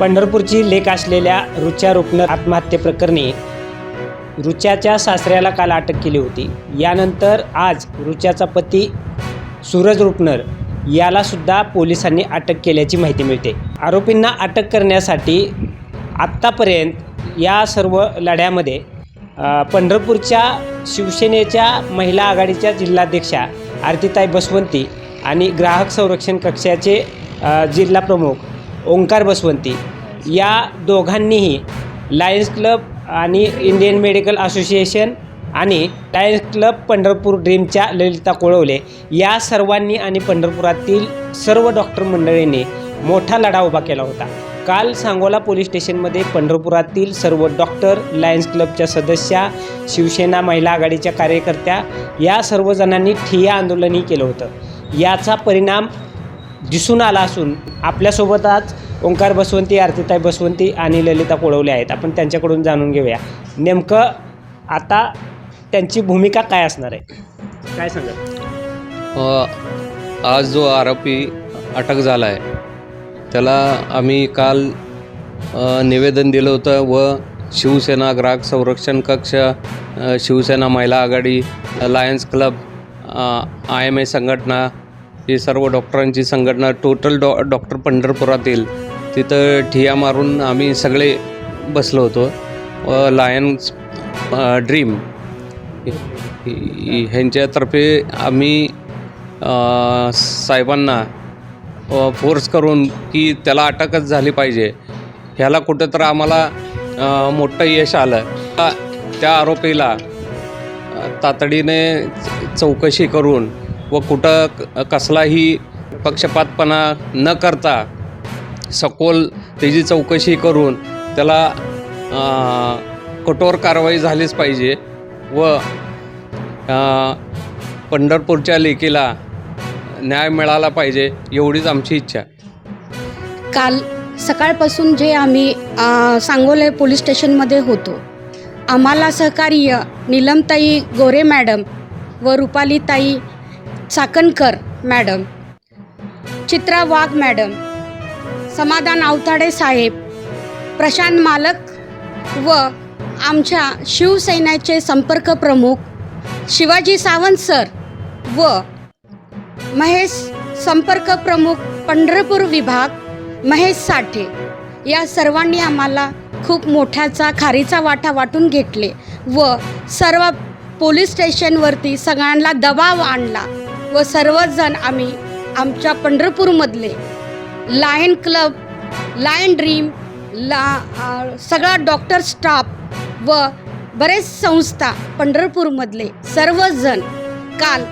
पंढरपूरची लेख असलेल्या रुचा रुपनर आत्महत्येप्रकरणी रुच्याच्या सासऱ्याला काल अटक केली होती. यानंतर आज रुचाचा पती सूरज रुपनर यालासुद्धा पोलिसांनी अटक केल्याची माहिती मिळते. आरोपींना अटक करण्यासाठी आत्तापर्यंत या सर्व लढ्यामध्ये पंढरपूरच्या शिवसेनेच्या महिला आघाडीच्या जिल्हाध्यक्षा आरतीताई बसवंती आणि ग्राहक संरक्षण कक्षाचे जिल्हाप्रमुख जिल्हा प्रमुख ओंकार बसवंती. या दोघांनीही लायन्स क्लब आणि इंडियन मेडिकल असोसिएशन आणि लायन्स क्लब पंढरपूर ड्रीमच्या ललिता कोळवले या सर्वांनी आणि पंढरपुरातील सर्व डॉक्टर मंडळींनी मोठा लढा उभा केला होता. काल सांगोला पोलीस स्टेशनमध्ये पंढरपुरातील सर्व डॉक्टर लायन्स क्लबच्या सदस्या शिवसेना महिला आघाडीच्या कार्यकर्त्या या सर्वजणांनी ठिय्या आंदोलनही केलं होतं. याचा परिणाम दिसून आला असून आपल्यासोबत आज ओंकार बसवंती आरतीताई बसवंती आणि ललिता कोळवले आहेत. आपण त्यांच्याकडून जाणून घेऊया. नेमकं आता त्यांची भूमिका काय असणार आहे? काय सांगा आज जो आरोपी अटक झाला आहे त्याला आम्ही काल निवेदन दिलं होतं व शिवसेना ग्राहक संरक्षण कक्ष शिवसेना महिला आघाडी lions club I M A संघटना ही सर्व डॉक्टरांची संघटना टोटल डॉ डॉक्टर पंढरपुरातील तिथं ठिया मारून आम्ही सगळे बसलो होतो. व लायन्स ड्रीम ह्यांच्यातर्फे आम्ही साहेबांना फोर्स करून की त्याला अटकच झाली पाहिजे. ह्याला कुठं तर आम्हाला मोठं यश आलं. त्या आरोपीला तातडीने चौकशी करून व कुठं क- कसलाही पक्षपातपणा न करता सखोल त्याची चौकशी करून त्याला कठोर कारवाई झालीच पाहिजे व पंढरपूरच्या लेकीला न्याय मिळाला पाहिजे एवढीच आमची इच्छा. काल सकाळपासून जे आम्ही सांगोले पोलीस स्टेशनमध्ये होतो आम्हाला सहकार्य नीलमताई गोरे मॅडम व रुपालीताई चाकणकर मॅडम चित्रा वाघ मॅडम समाधान अवताडे साहेब प्रशांत मालक व आमच्या शिवसेनेचे संपर्क प्रमुख शिवाजी सावंत सर व महेश संपर्क प्रमुख पंढरपूर विभाग महेश साठे या सर्वांनी आम्हाला खूप मोठ्याचा खारीचा वाटा वाटून घेतले व सर्व पोलीस स्टेशनवरती सगळ्यांना दबाव आणला व सर्वजण आम्ही आमच्या पंढरपूरमधले. लायन क्लब लायन ड्रीम ला सगळा डॉक्टर स्टाफ व बरेच संस्था पंढरपूरमधले सर्वजण काल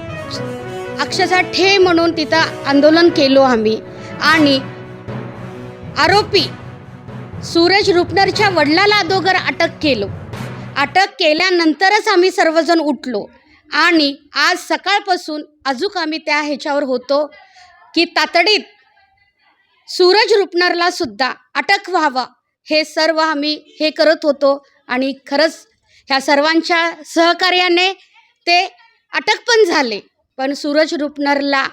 अक्षरशः ठे म्हणून तिथं आंदोलन केलो आम्ही. आणि आरोपी सूरज रुपनरच्या वडिलाला अगोदर अटक केलो. अटक केल्यानंतरच आम्ही सर्वजण उठलो. आणि आज सकाळपासून अजूक आम्ही त्या ह्याच्यावर होतो की तातडीत सूरज रुपनरला सुद्धा अटक व्हावं. हे सर्व आम्ही हे करत होतो आणि खरंच ह्या सर्वांच्या सहकार्याने ते अटक पण झाले. पण सूरज रुपनरला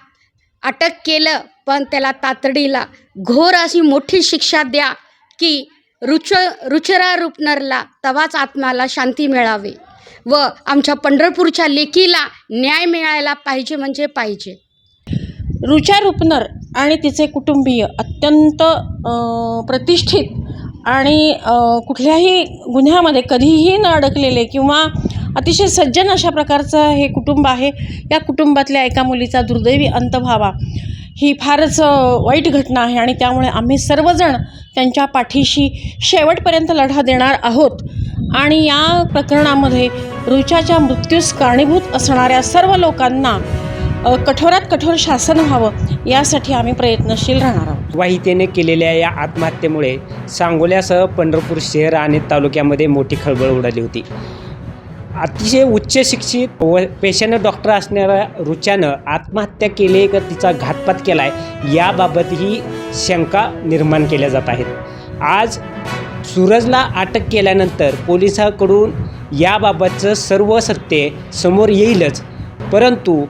अटक केलं पण त्याला तातडीला घोर अशी मोठी शिक्षा द्या की रुच रुचरा रुपनरला तवाच आत्माला शांती मिळावी व आमच्या पंढरपूरच्या लेकीला न्याय मिळायला पाहिजे म्हणजे पाहिजे. रुचा रुपनर आणि तिचे कुटुंबीय अत्यंत प्रतिष्ठित आणि कुठल्याही गुन्ह्यामध्ये कधीही न अडकलेले किंवा अतिशय सज्जन अशा प्रकारचं हे कुटुंब आहे. या कुटुंबातल्या एका मुलीचा दुर्दैवी अंत व्हावा ही फारच वाईट घटना आहे आणि त्यामुळे आम्ही सर्वजण त्यांच्या पाठीशी शेवटपर्यंत लढा देणार आहोत. आणि या प्रकरणामध्ये रुचाच्या मृत्यूस कारणीभूत असणाऱ्या सर्व लोकांना कठोरात कठोर शासन व्हावं यासाठी आम्ही प्रयत्नशील राहणार आहोत. वाहितेने केलेल्या या आत्महत्येमुळे सांगोल्यासह पंढरपूर शहर आणि तालुक्यामध्ये मोठी खळबळ उडाली होती. अतिशय उच्च शिक्षित व पेशानं डॉक्टर असणाऱ्या रुच्यानं आत्महत्या केली का तिचा घातपात केला आहे याबाबतही शंका निर्माण केल्या जात आहेत. आज सूरजला अटक केल्यानंतर पोलिसांकडून याबाबतचं सर्व सत्य समोर येईलच परंतु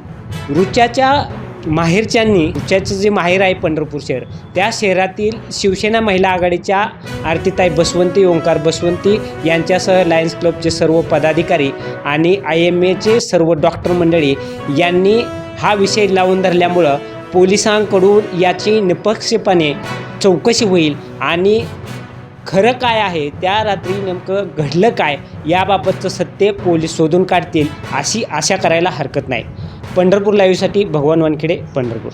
रुच्याच्या माहेरच्यांनी रुच्याचं जे माहेर आहे पंढरपूर शहर त्या शहरातील शिवसेना महिला आघाडीच्या आरतीताई बसवंती ओंकार बसवंती यांच्यासह लायन्स क्लबचे सर्व पदाधिकारी आणि आय एम एचे सर्व डॉक्टर मंडळी यांनी हा विषय लावून धरल्यामुळं पोलिसांकडून याची निपक्षपणे चौकशी होईल आणि खरं काय आहे त्या रात्री नेमकं घडलं काय याबाबतचं सत्य पोलीस शोधून काढतील अशी आशा करायला हरकत नाही. पंढरपूर लाईव्हसाठी भगवान वानखेडे पंढरपूर.